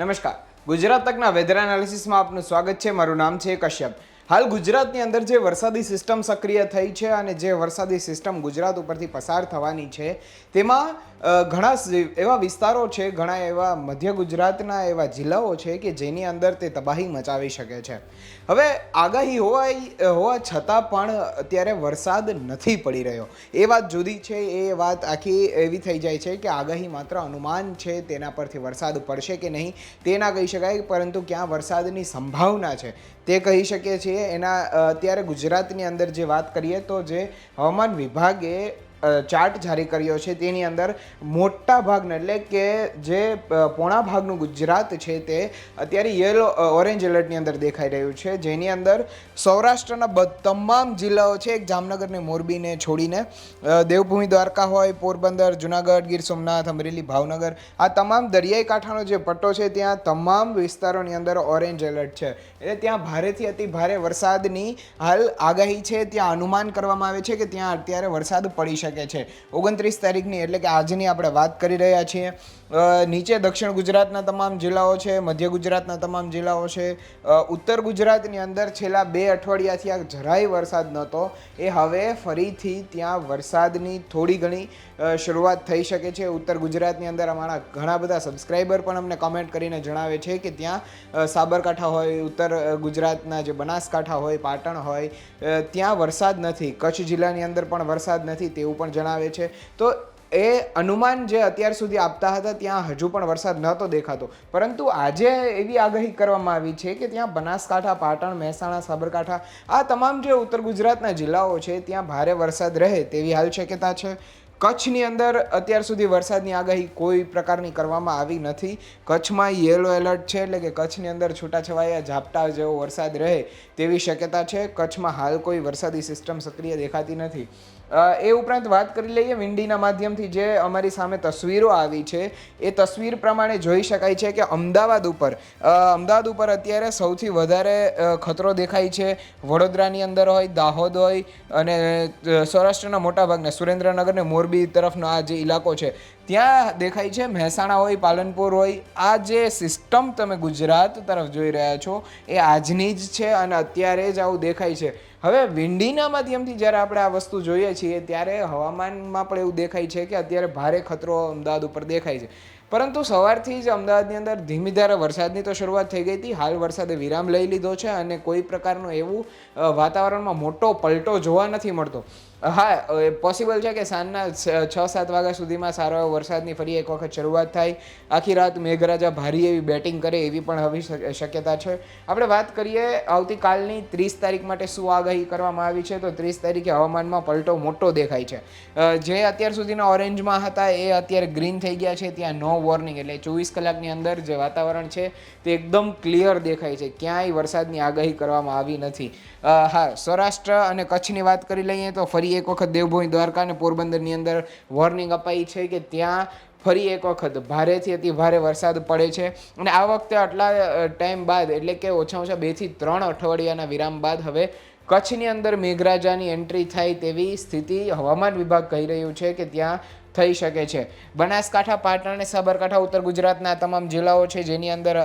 નમસ્કાર. ગુજરાત તકના વેધર એનાલિસિસમાં આપનું સ્વાગત છે. મારું નામ છે કશ્યપ. હાલ ગુજરાતની અંદર જે વરસાદી સિસ્ટમ સક્રિય થઈ છે અને જે વરસાદી સિસ્ટમ ગુજરાત ઉપરથી પસાર થવાની છે, તેમાં ઘણા એવા વિસ્તારો છે, ઘણા એવા મધ્ય ગુજરાતના એવા જિલ્લાઓ છે કે જેની અંદર તે તબાહી મચાવી શકે છે. હવે આગાહી હોવા હોવા છતાં પણ અત્યારે વરસાદ નથી પડી રહ્યો. એ વાત જુદી છે, એ વાત આખી એવી થઈ જાય છે કે આગાહી માત્ર અનુમાન છે તેના પરથી વરસાદ પડશે કે નહીં, તે ના કહી શકાય, પરંતુ ક્યાં વરસાદની સંભાવના છે, તે કહી શકીએ છીએ એના અત્યારે ગુજરાતની અંદર જે વાત કરીએ તો જે હવામાન વિભાગે ચાર્ટ જારી કર્યો છે તેની અંદર મોટા ભાગના એટલે કે જે પોણા ભાગનું ગુજરાત છે તે અત્યારે યલો ઓરેન્જ એલર્ટની અંદર દેખાઈ રહ્યું છે. જેની અંદર સૌરાષ્ટ્રના તમામ જિલ્લાઓ છે, એક જામનગરને મોરબીને છોડીને દેવભૂમિ, દ્વારકા હોય, પોરબંદર, જુનાગઢ, ગીર સોમનાથ, અમરેલી, ભાવનગર, આ તમામ દરિયાઈ કાંઠાનો જે પટ્ટો છે ત્યાં તમામ વિસ્તારોની અંદર ઓરેન્જ એલર્ટ છે. એટલે ત્યાં ભારેથી અતિ ભારે વરસાદની હાલ આગાહી છે. ત્યાં અનુમાન કરવામાં આવે છે કે ત્યાં અત્યારે વરસાદ પડી શકે છે. ઓગણત્રીસ તારીખની એટલે કે આજની આપણે વાત કરી રહ્યા છીએ. નીચે દક્ષિણ ગુજરાતના તમામ જિલ્લાઓ છે, મધ્ય ગુજરાતના તમામ જિલ્લાઓ છે. ઉત્તર ગુજરાતની અંદર છેલ્લા બે અઠવાડિયાથી આ જરાય વરસાદ નહોતો. એ હવે ફરીથી ત્યાં વરસાદની થોડી ઘણી શરૂઆત થઈ શકે છે. ઉત્તર ગુજરાતની અંદર અમારા ઘણા બધા સબસ્ક્રાઈબર પણ અમને કમેન્ટ કરીને જણાવે છે કે ત્યાં સાબરકાંઠા હોય, ઉત્તર ગુજરાતના જે બનાસકાંઠા હોય, પાટણ હોય ત્યાં વરસાદ નથી. કચ્છ જિલ્લાની અંદર પણ વરસાદ નથી તેવું પણ જણાવે છે. તો એ અનુમાન જે અત્યાર સુધી આપતા હતા, ત્યાં હજુ પણ વરસાદ નહોતો દેખાતો. પરંતુ આજે એવી આગાહી કરવામાં આવી છે કે ત્યાં બનાસકાંઠા, પાટણ, મહેસાણા, સાબરકાંઠા, આ તમામ જે ઉત્તર ગુજરાતના જિલ્લાઓ છે, ત્યાં ભારે વરસાદ રહે તેવી હાલ શક્યતા છે. કચ્છની અંદર અત્યાર સુધી વરસાદની આગાહી કોઈ પ્રકારની કરવામાં આવી નથી. કચ્છમાં યેલો એલર્ટ છે એટલે કે કચ્છની અંદર છૂટાછવાયા ઝાપટા જેવો વરસાદ રહે તેવી શક્યતા છે. કચ્છમાં હાલ કોઈ વરસાદી સિસ્ટમ સક્રિય દેખાતી નથી. એ ઉપરાંત વાત કરી લઈએ વિંડીના માધ્યમથી જે અમારી સામે તસવીરો આવી છે, એ તસવીર પ્રમાણે જોઈ શકાય છે કે અમદાવાદ ઉપર અમદાવાદ ઉપર અત્યારે સૌથી વધારે ખતરો દેખાય છે. વડોદરાની અંદર હોય, દાહોદ હોય અને સૌરાષ્ટ્રના મોટાભાગના સુરેન્દ્રનગર ને મોરબી તરફનો આ જે ઇલાકો છે ત્યાં દેખાય છે, મહેસાણા હોય, પાલનપુર હોય, આ જે સિસ્ટમ તમે ગુજરાત તરફ જોઈ રહ્યા છો, એ આજની જ છે અને અત્યારે જ આવું દેખાય છે. હવે વિંડીના માધ્યમથી જ્યારે આપણે આ વસ્તુ જોઈએ છીએ, ત્યારે હવામાનમાં પણ એવું દેખાય છે કે અત્યારે ભારે ખતરો અમદાવાદ ઉપર દેખાય છે. પરંતુ સવારથી જ અમદાવાદની અંદર ધીમી ધારે વરસાદની તો શરૂઆત થઈ ગઈ હતી. હાલ વરસાદે વિરામ લઈ લીધો છે અને કોઈ પ્રકારનું એવું વાતાવરણમાં મોટો પલટો જોવા નથી મળતો. હા પોસિબલ છે કે સાંજના છ- સાત વાગ્યા સુધીમાં સારો વરસાદની ફરી એક વખત શરૂઆત થાય. આખી રાત મેઘરાજા ભારી એવી બેટિંગ કરે એવી પણ હવે શક- શક્યતા છે. આપણે વાત કરીએ આવતીકાલની ત્રીસ તારીખ માટે શું આગાહી કરવામાં આવી છે, તો ત્રીસ તારીખે હવામાનમાં પલટો મોટો દેખાય છે. જે અત્યાર સુધીના ઓરેન્જમાં હતા એ અત્યારે ગ્રીન થઈ ગયા છે. ત્યાં નો વોર્નિંગ એટલે ચોવીસ કલાકની અંદર જે વાતાવરણ છે તે એકદમ ક્લિયર દેખાય છે. ક્યાંય વરસાદની આગાહી કરવામાં આવી નથી. હા, સૌરાષ્ટ્ર અને કચ્છની વાત કરી લઈએ તો ફરી એક વખત દેવભૂમિ દ્વારકા અને પોરબંદરની અંદર વોર્નિંગ અપાઈ છે કે ત્યાં ફરી એક વખત ભારેથી અતિ ભારે વરસાદ પડે છે. અને આ વખતે આટલા ટાઈમ બાદ એટલે કે ઓછા ઓછા બેથી ત્રણ અઠવાડિયાના વિરામ બાદ હવે કચ્છની અંદર મેઘરાજાની એન્ટ્રી થાય તેવી સ્થિતિ હવામાન વિભાગ કહી રહ્યું છે કે ત્યાં થઈ શકે છે. બનાસકાંઠા, પાટણ અને સાબરકાંઠા, ઉત્તર ગુજરાતના તમામ જિલ્લાઓ છે જેની અંદર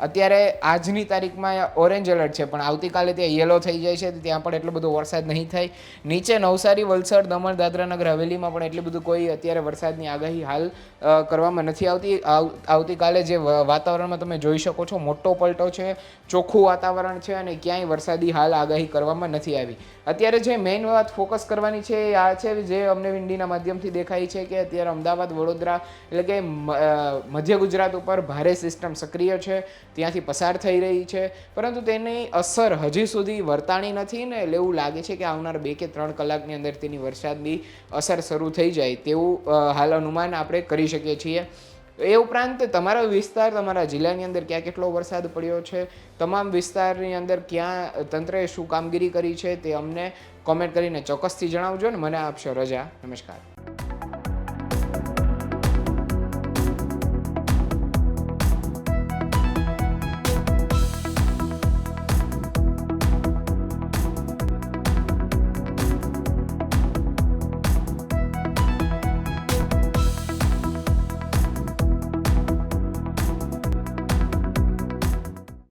અત્યારે આજની તારીખમાં ઓરેન્જ એલર્ટ છે, પણ આવતીકાલે ત્યાં યલો થઈ જાય છે, ત્યાં પણ એટલો બધો વરસાદ નહીં થાય. નીચે નવસારી, વલસાડ, દમણ દાદરાનગર હવેલીમાં પણ એટલી બધું કોઈ અત્યારે વરસાદની આગાહી હાલ કરવામાં નથી આવતી. આવ- આવતીકાલે જે વાતાવરણમાં તમે જોઈ શકો છો, મોટો પલટો છે, ચોખ્ખું વાતાવરણ છે અને ક્યાંય વરસાદી હાલ આગાહી કરવામાં નથી આવી. અત્યારે જે મેઇન વાત ફોકસ કરવાની છે એ આ છે જે અમને વિંડીના માધ્યમથી દેખાય છે કે અત્યારે અમદાવાદ, વડોદરા એટલે કે મધ્ય ગુજરાત ઉપર ભારે સિસ્ટમ સક્રિય છે, ત્યાંથી પસાર થઈ રહી છે. પરંતુ તેની અસર હજી સુધી વર્તાણી નથી ને એટલે એવું લાગે છે કે આવનાર બે કે ત્રણ કલાકની અંદર તેની વરસાદની અસર શરૂ થઈ જાય તેવું હાલ અનુમાન આપણે કરી શકીએ છીએ. એ ઉપરાંત તમારા વિસ્તાર, તમારા જિલ્લાની અંદર ક્યાં કેટલો વરસાદ પડ્યો છે, તમામ વિસ્તારની અંદર ક્યાં તંત્રએ શું કામગીરી કરી છે તે અમને કોમેન્ટ કરીને ચોક્કસથી જણાવજો ને. મને આપશો રજા. નમસ્કાર.